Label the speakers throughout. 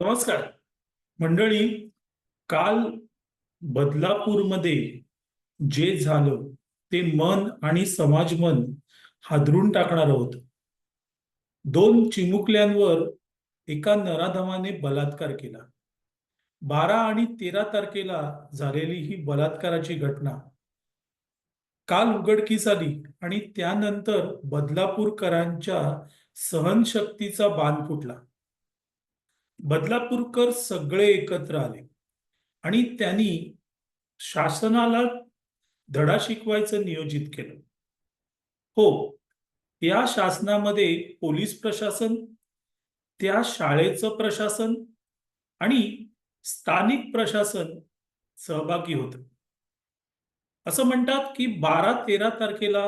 Speaker 1: नमस्कार. मंडळी काल बदलापूरमध्ये जे झालं ते मन आणि समाज मन हादरून टाकणार होत दोन चिमुकल्यांवर एका नराधमाने बलात्कार केला. बारा आणि तेरा तारखेला झालेली ही बलात्काराची घटना. काल उघडकीस आली आणि त्यानंतर बदलापूरकरांच्या सहनशक्तीचा बांध फुटला. बदलापूरकर सगळे एकत्र आले. आणि त्यांनी शासनाला धडा शिकवायचं नियोजित केलं. हो या शासनामध्ये पोलीस प्रशासन त्या शाळेचं प्रशासन आणि स्थानिक प्रशासन सहभागी होत. असं म्हणतात की बारा तेरा तारखेला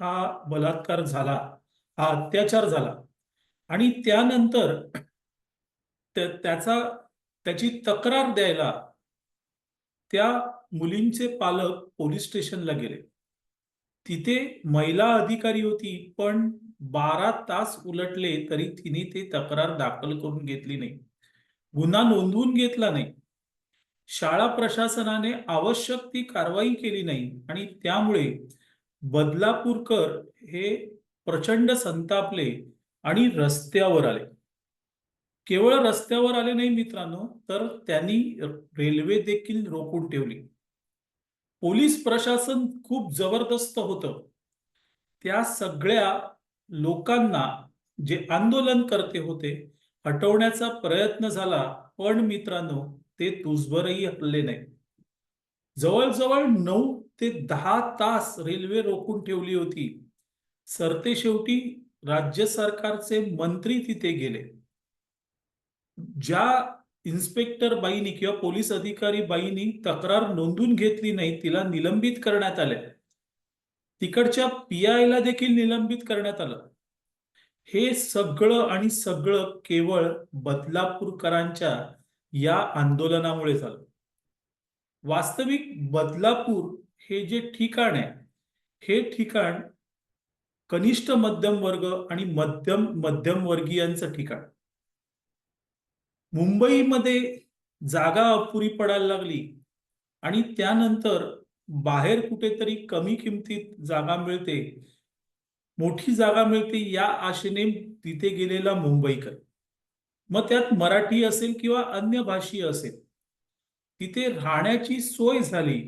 Speaker 1: हा बलात्कार झाला हा अत्याचार झाला. आणि त्यानंतर त्याचा त्याची तक्रार द्यायला त्या मुलींचे पालक पोलीस स्टेशनला गेले. तिथे महिला अधिकारी होती पण बारा तास उलटले तरी तिने ते तक्रार दाखल करून घेतली नाही. गुन्हा नोंदवून घेतला नाही. शाळा प्रशासनाने आवश्यक ती कारवाई केली नाही आणि त्यामुळे बदलापूरकर हे प्रचंड संतापले आणि रस्त्यावर आले. केवळ रस्त्यावर आले नाही मित्रांनो तर त्यांनी रेल्वे देखील रोखून ठेवली. पोलीस प्रशासन खूप जबरदस्त होतं. त्या सगळ्या लोकांना जे आंदोलन करते होते हटवण्याचा प्रयत्न झाला पण मित्रांनो ते तुझभरही हटले नाही. जवळजवळ नऊ ते दहा तास रेल्वे रोखून ठेवली होती. सरते शेवटी राज्य सरकारचे मंत्री तिथे गेले. ज्या इन्स्पेक्टर बाईनी किंवा पोलीस अधिकारी बाईनी तक्रार नोंदून घेतली नाही तिला निलंबित करण्यात आले तिकडच्या पी ला देखील निलंबित करण्यात आलं. हे सगळं आणि सगळं केवळ बदलापूरकरांच्या या आंदोलनामुळे झालं. वास्तविक बदलापूर हे जे ठिकाण आहे हे ठिकाण कनिष्ठ मध्यम वर्ग आणि मध्यम मध्यमवर्गीयांचं ठिकाण. मुंबईमध्ये जागा अपुरी पडायला लागली आणि त्यानंतर बाहेर कुठेतरी कमी किमतीत जागा मिळते मोठी जागा मिळते या आशेने तिथे गेलेला मुंबईकर. मग त्यात मराठी असेल किंवा अन्य भाषी असेल तिथे राहण्याची सोय झाली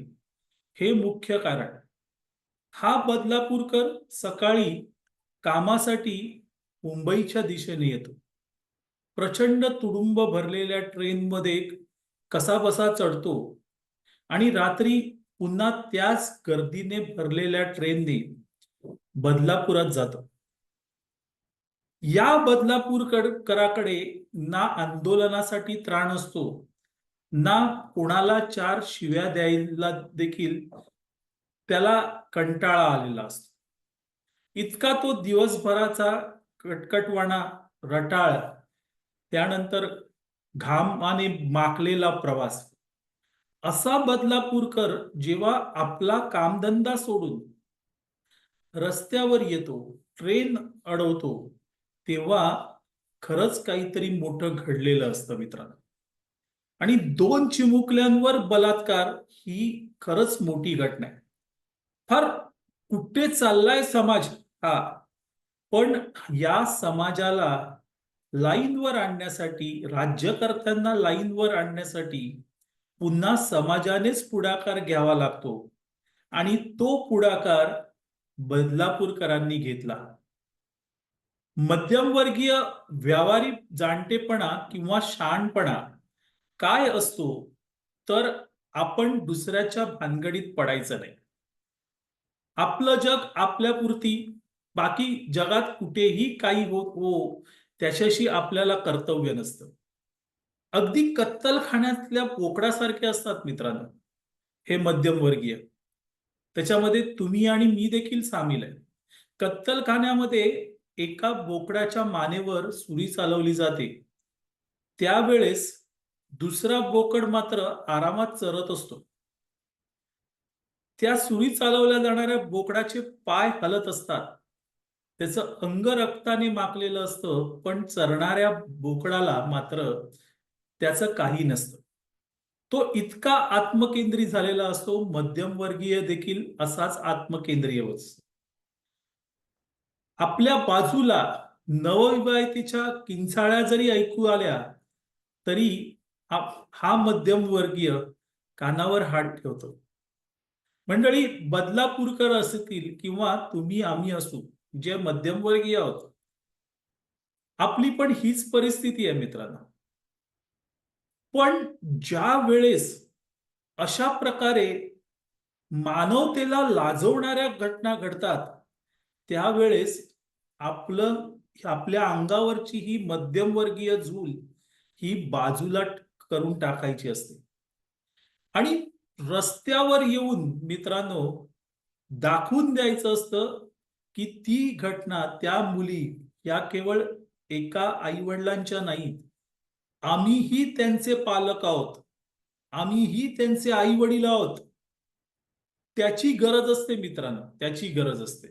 Speaker 1: हे मुख्य कारण. हा बदलापूरकर सकाळी कामासाठी मुंबईच्या दिशेने येतो. प्रचंड तुडुंब भरलेल्या ट्रेनमध्ये कसा बसा चढतो आणि रात्री पुन्हा त्याच गर्दीने भरलेल्या ट्रेनने बदलापुरात जातो. या बदलापूर कराकडे ना आंदोलनासाठी त्राण असतो ना कोणाला चार शिव्या द्यायला देखील त्याला कंटाळा आलेला असतो. इतका तो दिवसभराचा कटकटवाणा रटाळ त्यानंतर घामाने माकलेला प्रवास. असा बदलापूरकर जेव्हा आपला कामधंदा सोडून रस्त्यावर येतो ट्रेन अडवतो तेव्हा खरंच काहीतरी मोठं घडलेलं असतं मित्रांनो. आणि दोन चिमुकल्यांवर बलात्कार ही खरंच मोठी घटना आहे. फार कुठे चाललाय समाज? हा पण या समाजाला लाईनवर आणण्यासाठी राज्यकर्त्यांना लाईनवर आणण्यासाठी पुन्हा समाजानेच पुढाकार घ्यावा लागतो. आणि तो पुढाकार बदलापूरकरांनी घेतला. मध्यमवर्गीय व्यावहारिक जाणतेपणा किंवा शहाणपणा काय असतो तर आपण दुसऱ्याच्या भानगडीत पडायचं नाही. आपलं जग आपल्यापुरती बाकी जगात कुठेही काही होत हो त्याच्याशी आपल्याला कर्तव्य नसतं. अगदी कत्तलखान्यातल्या पोकडासारखे असतात मित्रांनो. हे मध्यमवर्गीय. त्याच्यामध्ये तुम्ही आणि मी देखील सामील आहे. कत्तलखान्यामध्ये एका बोकडाच्या मानेवर सुरी चालवली जाते. त्यावेळेस दुसरा बोकड मात्र आरामात चरत असतो. त्या सुरी चालवल्या जाणाऱ्या बोकडाचे पाय हलत असतात. त्याचं अंग रक्ताने माखलेलं असतं पण चरणाऱ्या बोकडाला मात्र त्याचं काही नसतं. तो इतका आत्मकेंद्रित झालेला असतो मध्यमवर्गीय देखील असाच आत्मकेंद्रीय असतो आपल्या बाजूला नवविवाहितेच्या किंचाळ्या जरी ऐकू आल्या तरी हा हा मध्यमवर्गीय कानावर हात ठेवतो. मंडळी बदलापूरकर असतील किंवा तुम्ही आम्ही असू जे मध्यमवर्गीय आहोत आपली पण हीच परिस्थिती आहे मित्रांनो. पण ज्या वेळेस अशा प्रकारे मानवतेला लाजवणाऱ्या घटना घडतात त्यावेळेस आपलं आपल्या अंगावरची ही मध्यमवर्गीय झूल ही बाजूला करून टाकायची असते. आणि रस्त्यावर येऊन मित्रांनो दाखवून द्यायचं असतं की ती घटना त्या मुली या केवळ एका आई वडिलांच्या नाहीत आम्हीही त्यांचे पालक आहोत. आम्हीही त्यांचे आई वडील आहोत. त्याची गरज असते मित्रांनो त्याची गरज असते.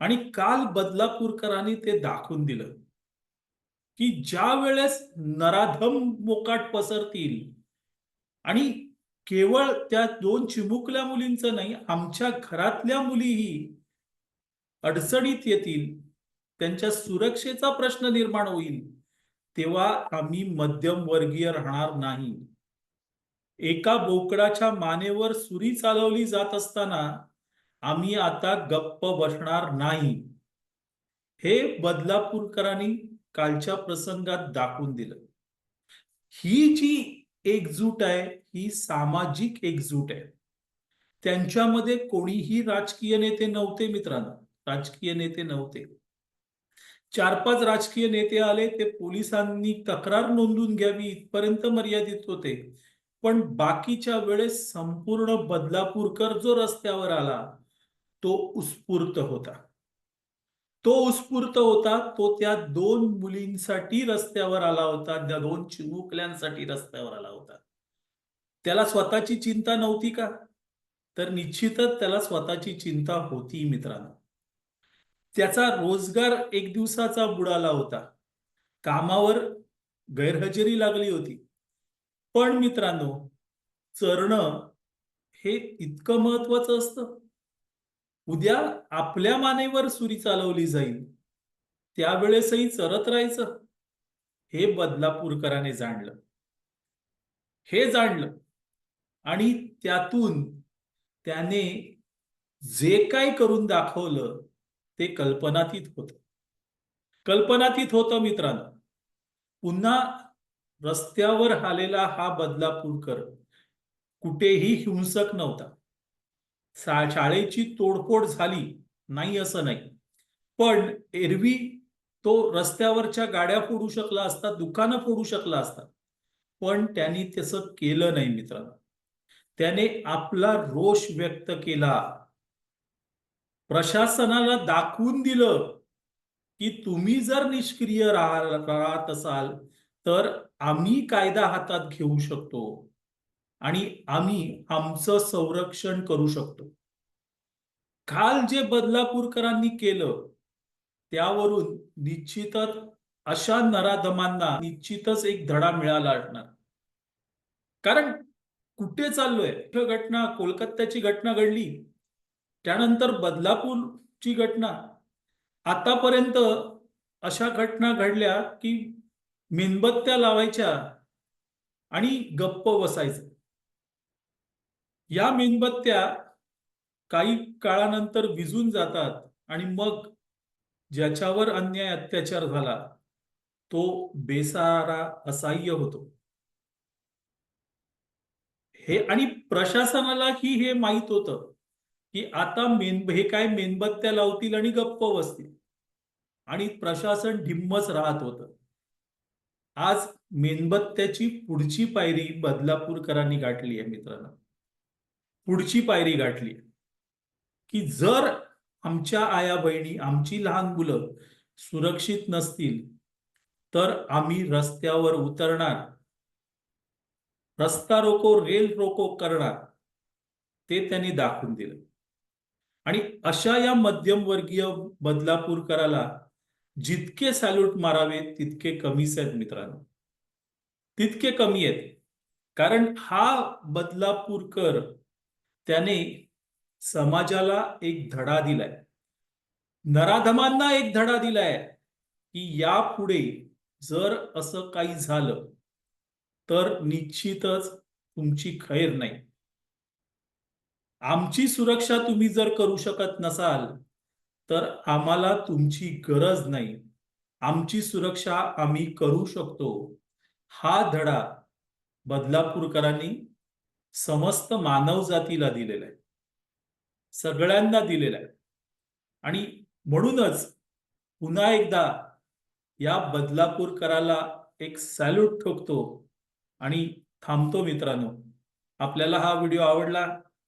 Speaker 1: आणि काल बदलापूरकरांनी ते दाखवून दिलं की ज्या वेळेस नराधम मोकाट पसरतील आणि केवळ त्या दोन चिमुकल्या मुलींचं नाही आमच्या घरातल्या मुलीही अडचणीत येतील त्यांच्या सुरक्षेचा प्रश्न निर्माण होईल तेव्हा आम्ही मध्यमवर्गीय राहणार नाही. एका बोकडाच्या मानेवर सुरी चालवली जात असताना आम्ही आता गप्प बसणार नाही. हे बदलापूरकरांनी कालच्या प्रसंगात दाखवून दिलं. ही जी एकजूट आहे ही सामाजिक एकजूट आहे. त्यांच्यामध्ये कोणीही राजकीय नेते नव्हते मित्रांनो. राजकीय नेते नव्हते. चार पाच राजकीय नेते आले ते पोलिसांनी तक्रार नोंदून घ्यावी इथपर्यंत मर्यादित होते. पण बाकीच्या वेळेस संपूर्ण बदलापूरकर जो रस्त्यावर आला तो उत्स्फूर्त होता. तो उत्स्फूर्त होता तो त्या दोन मुलींसाठी रस्त्यावर आला होता त्या दोन चिमुकल्यांसाठी रस्त्यावर आला होता. त्याला स्वतःची चिंता नव्हती का? तर निश्चितच त्याला स्वतःची चिंता होती मित्रांनो. त्याचा रोजगार एक दिवसाचा बुडाला होता. कामावर गैरहजेरी लागली होती. पण मित्रांनो चरणं हे इतकं महत्वाचं असतं. उद्या आपल्या मानेवर सुरी चालवली जाईल. त्यावेळेसही चरत राहायचं. हे बदलापूरकराने जाणलं. हे जाणलं. आणि त्यातून त्याने जे काय करून दाखवलं ते कल्पनातीत होत. कल्पनातीत होतं मित्रांनो. पुन्हा रस्त्यावर आलेला हा बदलापूरकर कुठेही हिंसक नव्हता. शाळेची तोडफोड झाली नाही असं नाही. पण एरवी तो रस्त्यावरच्या गाड्या फोडू शकला असता दुकानं फोडू शकला असता. पण त्यांनी तसं केलं नाही मित्रांनो. त्याने आपला रोष व्यक्त केला. प्रशासनाला दाखवून दिलं की तुम्ही जर निष्क्रिय राहत असाल तर आम्ही कायदा हातात घेऊ शकतो आणि आम्ही आमचं संरक्षण करू शकतो. काल जे बदलापूरकरांनी केलं त्यावरून निश्चितच अशा नराधमांना निश्चितच एक धडा मिळाला असणार. कारण कुठे चाललोय? घटना कोलकात्याची घटना घडली. त्यानंतर बदलापूरची घटना. आतापर्यंत अशा घटना घडल्या की मेणबत्त्या लावायच्या आणि गप्प बसायचं. या मेणबत्त्या काही काळानंतर विजून जातात आणि मग ज्याच्यावर अन्याय अत्याचार झाला तो बेसारा असह्य होतो. हे आणि प्रशासनाला ही हे माहीत होतं. की आता मेन हे काय मेणबत्त्या लावतील आणि गप्प बसतील. आणि प्रशासन ढिम्मच राहत होतं. आज मेणबत्त्याची पुढची पायरी बदलापूरकरांनी गाठली आहे मित्रांनो. पुढची पायरी गाठली की जर आमच्या आया बहिणी आमची लहान मुलं सुरक्षित नसतील तर आम्ही रस्त्यावर उतरणार. रस्ता रोको रेल रोको करणार. ते त्यांनी दाखवून दिलं. आणि अशा या मध्यमवर्गीय बदलापूरकराला जितके सॅल्यूट मारावे तितके कमीच आहेत मित्रांनो. तितके कमी आहेत. कारण हा बदलापूरकर त्याने समाजाला एक धडा दिलाय. नराधमांना एक धडा दिलाय की यापुढे जर असं काही झालं तर निश्चितच तुमची खैर नाही. आमची सुरक्षा तुम्ही जर करू शकत नसाल तर आम्हाला तुमची गरज नाही. आमची सुरक्षा आम्ही करू शकतो. हा धडा बदलापूरकरांनी समस्त मानवजातीला दिलेला आहे. सगळ्यांना दिलेला आहे. आणि म्हणूनच पुन्हा एकदा या बदलापूरकराला एक सॅल्यूट ठोकतो आणि थांबतो मित्रांनो. आपल्याला हा व्हिडिओ आवडला